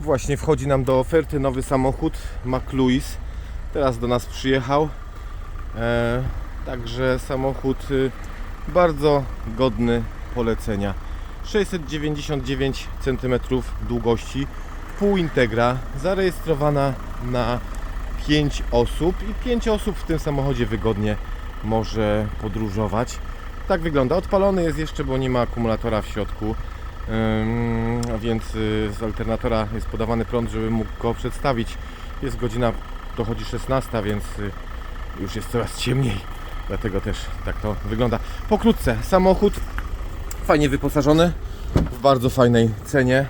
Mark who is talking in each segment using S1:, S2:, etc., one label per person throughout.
S1: Właśnie wchodzi nam do oferty nowy samochód McLuis. Teraz do nas przyjechał. E, także samochód y, bardzo godny polecenia. 699 cm długości, pół integra, zarejestrowana na 5 osób i 5 osób w tym samochodzie wygodnie może podróżować. Tak wygląda. Odpalony jest jeszcze, bo nie ma akumulatora w środku. A więc y, z alternatora jest podawany prąd, żeby mógł go przedstawić. Jest godzina, dochodzi 16, więc y, już jest coraz ciemniej. Dlatego też tak to wygląda. Pokrótce, samochód fajnie wyposażony, w bardzo fajnej cenie,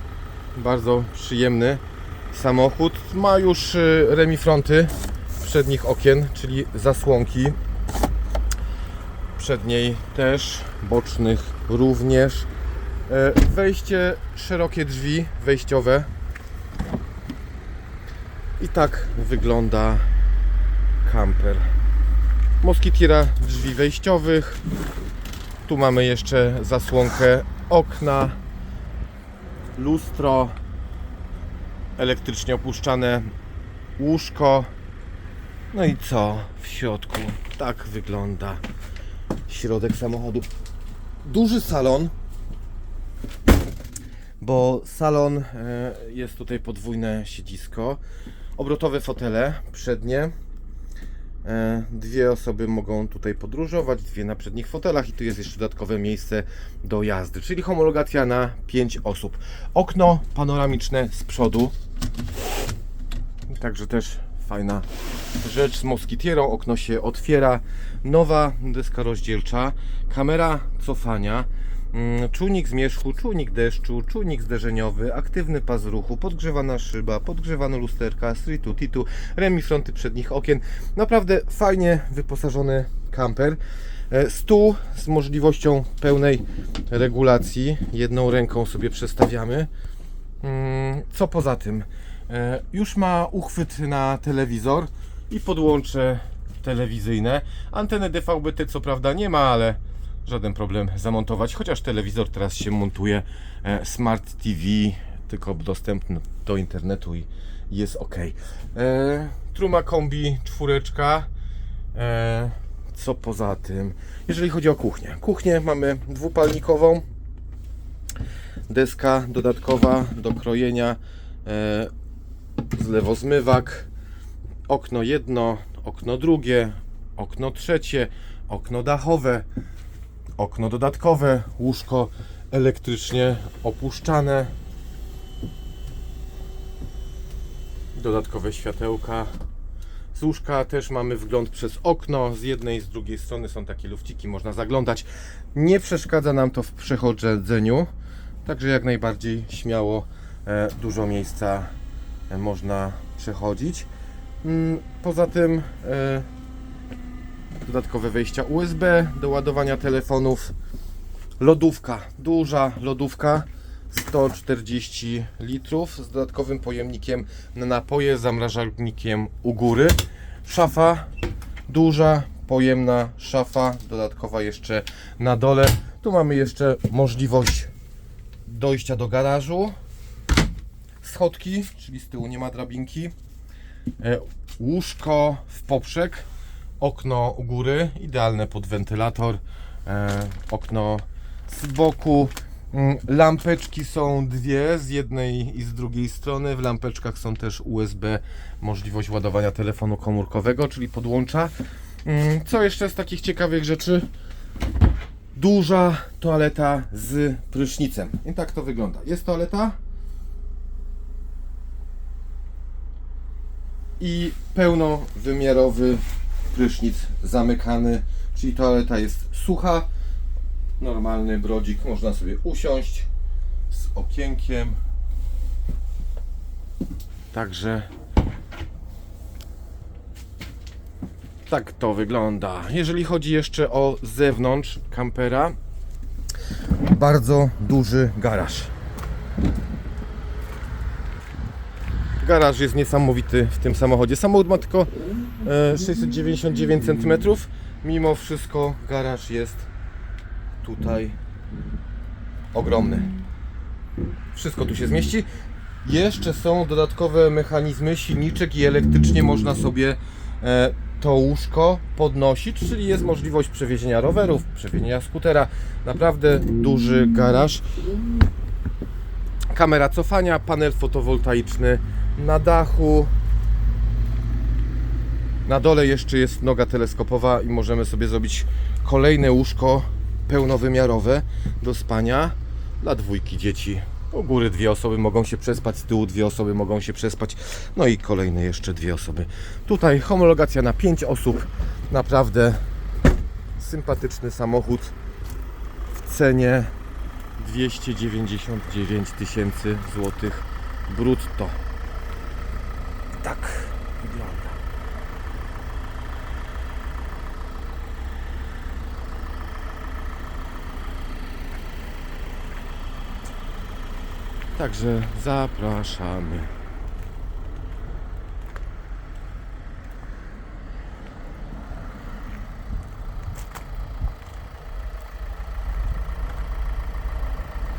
S1: bardzo przyjemny samochód. Ma już y, remifronty przednich okien, czyli zasłonki. Przedniej też, bocznych również. E, Wejście, szerokie drzwi wejściowe. I tak wygląda kamper. Moskitiera drzwi wejściowych. Tu mamy jeszcze zasłonkę okna, lustro, elektrycznie opuszczane łóżko. No i co w środku? Tak wygląda środek samochodu. Duży salon, bo salon e, jest tutaj podwójne siedzisko, obrotowe fotele przednie. E, Dwie osoby mogą tutaj podróżować, dwie na przednich fotelach i tu jest jeszcze dodatkowe miejsce do jazdy, czyli homologacja na 5 osób. Okno panoramiczne z przodu, także też fajna rzecz z moskitierą. Okno się otwiera, nowa deska rozdzielcza, kamera cofania, czujnik zmierzchu, czujnik deszczu, czujnik zderzeniowy, aktywny pas ruchu, podgrzewana szyba, podgrzewane lusterka, stritu, titu, remifronty przednich okien. Naprawdę fajnie wyposażony kamper. E, Stół z możliwością pełnej regulacji. Jedną ręką sobie przestawiamy. Mm, Co poza tym? E, Już ma uchwyt na telewizor i podłącze telewizyjne. Anteny DVB-T co prawda nie ma, ale żaden problem zamontować, chociaż telewizor teraz się montuje e, Smart TV, tylko dostępny do internetu i jest ok. E, Truma kombi czwóreczka. E, co poza tym? Jeżeli chodzi o kuchnię. Kuchnię mamy dwupalnikową. Deska dodatkowa do krojenia. Zlewozmywak. Okno jedno, okno drugie, okno trzecie, okno dachowe, okno dodatkowe, łóżko elektrycznie opuszczane. Dodatkowe światełka. Z łóżka też mamy wgląd przez okno. Z jednej i z drugiej strony są takie lufciki, można zaglądać. Nie przeszkadza nam to w przechodzeniu, także jak najbardziej śmiało e, dużo miejsca e, można przechodzić. Mm, Poza tym e, dodatkowe wejścia USB do ładowania telefonów. Lodówka, duża lodówka 140 litrów z dodatkowym pojemnikiem na napoje, zamrażalnikiem u góry. Szafa duża, pojemna szafa, dodatkowa jeszcze na dole. Tu mamy jeszcze możliwość dojścia do garażu. Schodki, czyli z tyłu nie ma drabinki. E, Łóżko w poprzek, okno u góry, idealne pod wentylator. E, Okno z boku. Mm, Lampeczki są dwie, z jednej i z drugiej strony. W lampeczkach są też USB, możliwość ładowania telefonu komórkowego, czyli podłącza. Mm, Co jeszcze z takich ciekawych rzeczy? Duża toaleta z prysznicem. I tak to wygląda. Jest toaleta i pełnowymiarowy prysznic zamykany, czyli toaleta jest sucha, normalny brodzik, można sobie usiąść z okienkiem. Także tak to wygląda. Jeżeli chodzi jeszcze o zewnątrz kampera, bardzo duży garaż. Garaż jest niesamowity w tym samochodzie. Samochód ma tylko e, 699 cm. Mimo wszystko garaż jest tutaj ogromny. Wszystko tu się zmieści. Jeszcze są dodatkowe mechanizmy, silniczek i elektrycznie można sobie e, to łóżko podnosić, czyli jest możliwość przewiezienia rowerów, przewiezienia skutera. Naprawdę duży garaż. Kamera cofania, panel fotowoltaiczny na dachu. Na dole jeszcze jest noga teleskopowa i możemy sobie zrobić kolejne łóżko pełnowymiarowe do spania dla dwójki dzieci. U góry dwie osoby mogą się przespać, z tyłu dwie osoby mogą się przespać, no i kolejne jeszcze dwie osoby. Tutaj homologacja na 5 osób. Naprawdę sympatyczny samochód w cenie 299 tysięcy złotych brutto. Tak wygląda. Także zapraszamy.